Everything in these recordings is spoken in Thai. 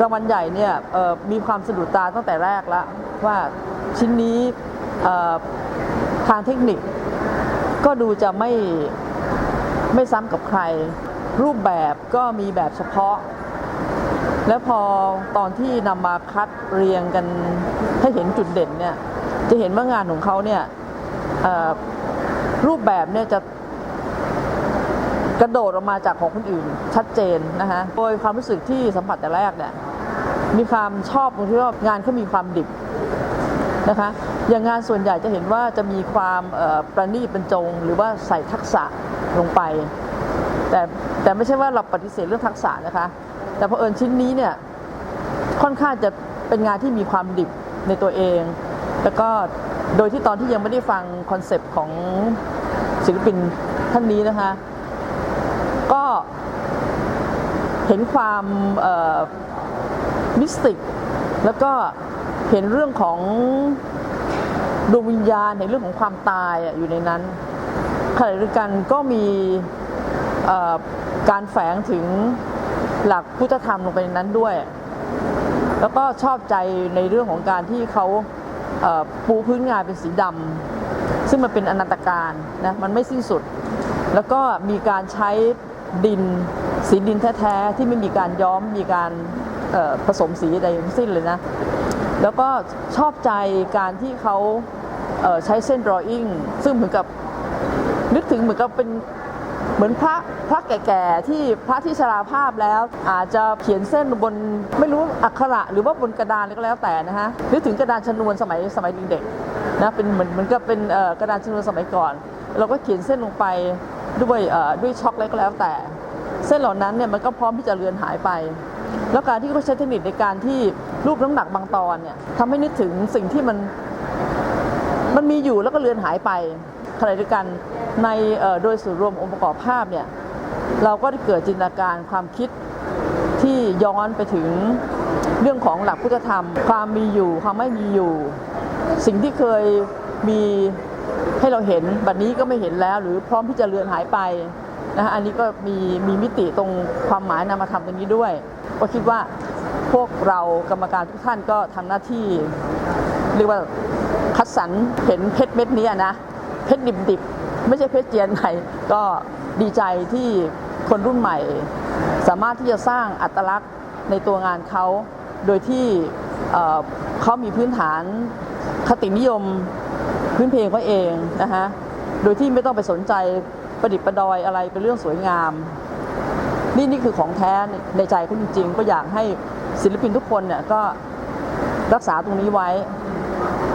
รางวัลใหญ่เนี่ยมีความสะดุดตาตั้งแต่แรกแล้วว่าชิ้นนี้ทางเทคนิค ก็ดูจะไม่ไม่ซ้ำกับใคร รูปแบบก็มีแบบเฉพาะ แล้วพอตอนที่นำมาคัดเรียงกันให้เห็นจุดเด่นเนี่ยจะเห็นว่างานของเขาเนี่ยรูปแบบเนี่ยจะกระโดดออกมาจากของคนอื่นชัดเจนนะคะโดยความรู้สึกที่สัมผัสแต่แรกเนี่ย มีความชอบตรงที่ว่างานเขามีความดิบนะคะ อย่างงานส่วนใหญ่จะเห็นว่าจะมีความประณีตบรรจง หรือว่าใส่ทักษะลงไป แต่แต่ไม่ใช่ว่าเราปฏิเสธเรื่องทักษะนะคะ แต่พอเอิญชิ้นนี้เนี่ยค่อนข้างจะเป็นงานที่มีความดิบในตัวเอง แล้วก็โดยที่ตอนที่ยังไม่ได้ฟังคอนเซปต์ของศิลปินท่านนี้นะคะ ก็เห็นความ มิสติก แล้วก็เห็นเรื่องของดวงวิญญาณเห็นเรื่องของความตายอยู่ในนั้นขณะเดียวกันก็มีการแฝงถึงหลักพุทธธรรมลงไปในนั้นด้วย แล้วก็ชอบใจในเรื่องของการที่เขาเปูพื้นงานเป็นสีดำซึ่งมันเป็นอนันตการนะมันไม่สิ้นสุด แล้วก็มีการใช้ดินสีดินแท้ ๆ ที่ไม่มีการย้อมมีการ ผสมสีใดทั้งสิ้นเลยนะ แล้วก็ชอบใจการที่เขาเใช้เส้น drawing ซึ่งเหมือนกับนึกถึงเหมือนกับเป็นเหมือนพระพระแก่ๆที่พระที่ชราภาพแล้วอาจจะเขียนเส้นบนไม่รู้อักขระหรือว่าบนกระดานก็แล้วแต่นะฮะนึกถึงกระดานชนวนสมัยสมัยเด็กๆนะเป็นเหมือนเหมือนกับเป็นกระดานชนวนสมัยก่อน เราก็เขียนเส้นลงไปด้วยด้วยช็อกอะไรก็แล้วแต่ เส้นเหล่านั้นเนี่ยมันก็พร้อมที่จะเลือนหายไป แล้วการที่เขาใช้เทคนิคในการที่รูปน้ำหนักบางตอนเนี่ยทำให้นึกถึงสิ่งที่มันมันมีอยู่แล้วก็เลือนหายไปขณะเดียวกันในโดยส่วนรวมองค์ประกอบภาพเนี่ยเราก็ได้เกิดจินตนาการความคิดที่ย้อนไปถึงเรื่องของหลักพุทธธรรม ความมีอยู่ความไม่มีอยู่ สิ่งที่เคยมีให้เราเห็นบัดนี้ก็ไม่เห็นแล้ว หรือพร้อมที่จะเลือนหายไปนะฮะอันนี้ก็มีมีมิติตรงความหมายนามธรรมตรงนี้ด้วย ก็คิดว่าพวกเรากรรมการทุกท่านก็ทำหน้าที่ เรียกว่าคัดสรรเห็นเพชรเม็ดนี้นะ เพชรดิบๆ ไม่ใช่เพชรเจียนไหนก็ดีใจที่คนรุ่นใหม่ สามารถที่จะสร้างอัตลักษณ์ในตัวงานเขา โดยที่เเขามีพื้นฐานคตินิยมพื้นเพลงเขาเองนะฮะ โดยที่ไม่ต้องไปสนใจประดิษฐ์ประดอยอะไรเป็นเรื่องสวยงาม นี่นี่คือของแท้ในใจเขาจริงๆ ก็อยากให้ศิลปินทุกคนเนี่ยก็รักษาตรงนี้ไว้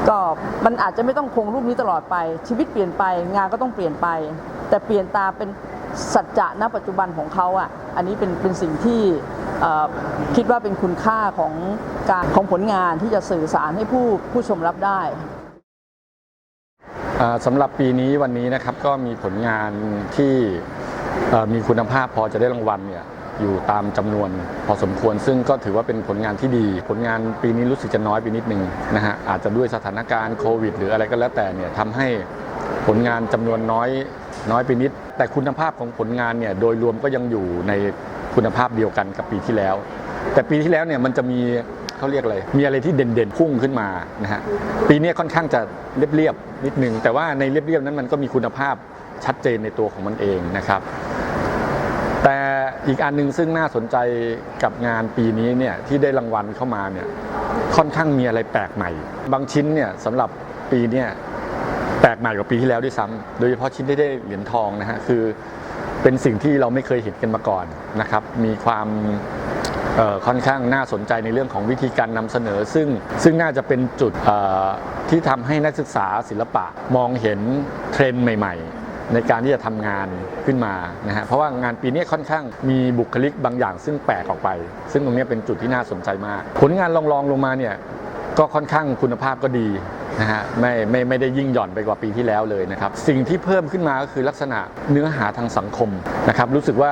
ก็มันอาจจะไม่ต้องคงรูปนี้ตลอดไป ชีวิตเปลี่ยนไปงานก็ต้องเปลี่ยนไป แต่เปลี่ยนตาเป็นสัจจะณปัจจุบันของเขาอะอันนี้เป็นเป็นสิ่งที่คิดว่าเป็นคุณค่าของการของผลงานที่จะสื่อสารให้ผู้ผู้ชมรับได้สำหรับปีนี้วันนี้นะครับก็มีผลงานที่ มีคุณภาพพอจะได้รางวัลเนี่ยอยู่ตามจำนวนพอสมควร ซึ่งก็ถือว่าเป็นผลงานที่ดี ผลงานปีนี้รู้สึกจะน้อยไปนิดนึงนะฮะอาจจะด้วยสถานการณ์โควิด หรืออะไรก็แล้วแต่เนี่ยทำให้ผลงานจำนวนน้อยน้อยไปนิด แต่คุณภาพของผลงานเนี่ยโดยรวมก็ยังอยู่ในคุณภาพเดียวกันกับปีที่แล้ว แต่ปีที่แล้วเนี่ยมันจะมีเขาเรียกอะไร มีอะไรที่เด่นๆพุ่งขึ้นมานะฮะปีนี้ค่อนข้างจะเรียบๆนิดนึงแต่ว่าในเรียบๆนั้นมันก็มีคุณภาพชัดเจนในตัวของมันเองนะครับ อีกอันหนึงซึ่งน่าสนใจกับงานปีนี้เนี่ยที่ได้รางวัลเข้ามาเนี่ยค่อนข้างมีอะไรแปลกใหม่ บางชิ้นเนี่ยสำหรับปีเนี่ยแปลกใหม่กว่าปีที่แล้วด้วยซ้ำโดยเฉพาะชิ้นที่ได้เหรียญทองนะฮะคือเป็นสิ่งที่เราไม่เคยเห็นกันมาก่อนนะครับ มีความค่อนข้างน่าสนใจในเรื่องของวิธีการนำเสนอ ซึ่งซึ่งน่าจะเป็นจุดที่ทำให้นักศึกษาศิลปะมองเห็นเทรนด์ใหม่ๆ ในการที่จะทำงานขึ้นมานะฮะเพราะว่างานปีนี้ค่อนข้างมีบุคลิกบางอย่าง ซึ่งแปลกออกไป ซึ่งตรงนี้เป็นจุดที่น่าสนใจมาก ผลงานลองๆลงมาเนี่ยก็ค่อนข้างคุณภาพก็ดีนะฮะไม่ไม่ไม่ได้ยิ่งหย่อนไปกว่าปีที่แล้วเลยนะครับ สิ่งที่เพิ่มขึ้นมาก็คือลักษณะเนื้อหาทางสังคมนะครับ รู้สึกว่า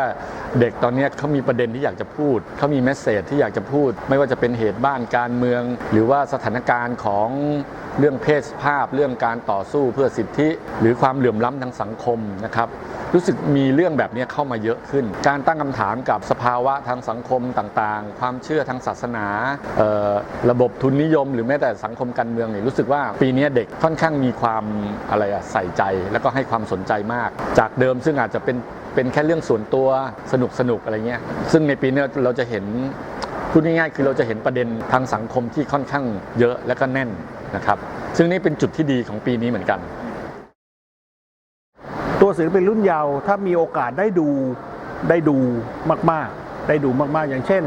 เด็กตอนนี้เขามีประเด็นที่อยากจะพูด เขามีแมสเซจที่อยากจะพูด ไม่ว่าจะเป็นเหตุบ้านการเมือง หรือว่าสถานการณ์ของเรื่องเพศภาพ เรื่องการต่อสู้เพื่อสิทธิ หรือความเหลื่อมล้ำทางสังคมนะครับ รู้สึกมีเรื่องแบบนี้เข้ามาเยอะขึ้น การตั้งคำถามกับสภาวะทางสังคมต่างๆ ความเชื่อทางศาสนาระบบทุนนิยม หรือแม้แต่สังคมการเมืองเนี่ยรู้สึกว่าปีนี้เด็กค่อนข้างมีความอะไรอะใส่ใจ แล้วก็ให้ความสนใจมาก จากเดิมซึ่งอาจจะเป็นเป็นแค่เรื่องส่วนตัวสนุกสนุกอะไรเงี้ยซึ่งในปีนี้เราจะเห็นพูดง่ายๆคือเราจะเห็นประเด็นทางสังคมที่ค่อนข้างเยอะและก็แน่นนะครับ ซึ่งนี่เป็นจุดที่ดีของปีนี้เหมือนกัน ตัวศิลปินรุ่นเยาว์ถ้ามีโอกาสได้ดูได้ดูมากๆ ได้ดูมากๆ อย่างเช่น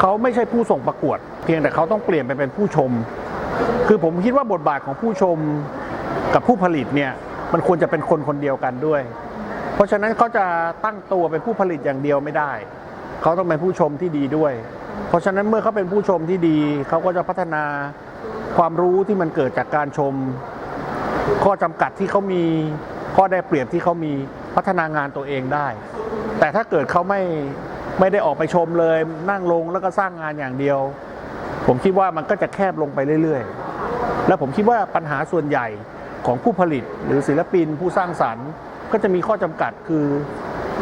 เขาไม่ใช่ผู้ส่งประกวด เพียงแต่เขาต้องเปลี่ยนไปเป็นผู้ชม คือผมคิดว่าบทบาทของผู้ชมกับผู้ผลิตเนี่ยมันควรจะเป็นคนคนเดียวกันด้วย เพราะฉะนั้นเขาจะตั้งตัวเป็นผู้ผลิตอย่างเดียวไม่ได้ เขาต้องเป็นผู้ชมที่ดีด้วย เพราะฉะนั้นเมื่อเขาเป็นผู้ชมที่ดี เขาก็จะพัฒนาความรู้ที่มันเกิดจากการชม ข้อจำกัดที่เขามี ข้อได้เปรียบที่เขามีพัฒนางานตัวเองได้ แต่ถ้าเกิดเขาไม่ไม่ได้ออกไปชมเลย นั่งลงแล้วก็สร้างงานอย่างเดียว ผมคิดว่ามันก็จะแคบลงไปเรื่อยๆ แล้วผมคิดว่าปัญหาส่วนใหญ่ของผู้ผลิตหรือศิลปินผู้สร้างสรรค์ ก็จะมีข้อจำกัดคือ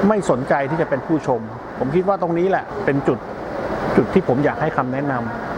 ไม่สนใจที่จะเป็นผู้ชม ผมคิดว่าตรงนี้แหละเป็นจุดจุดที่ผมอยากให้คำแนะนำ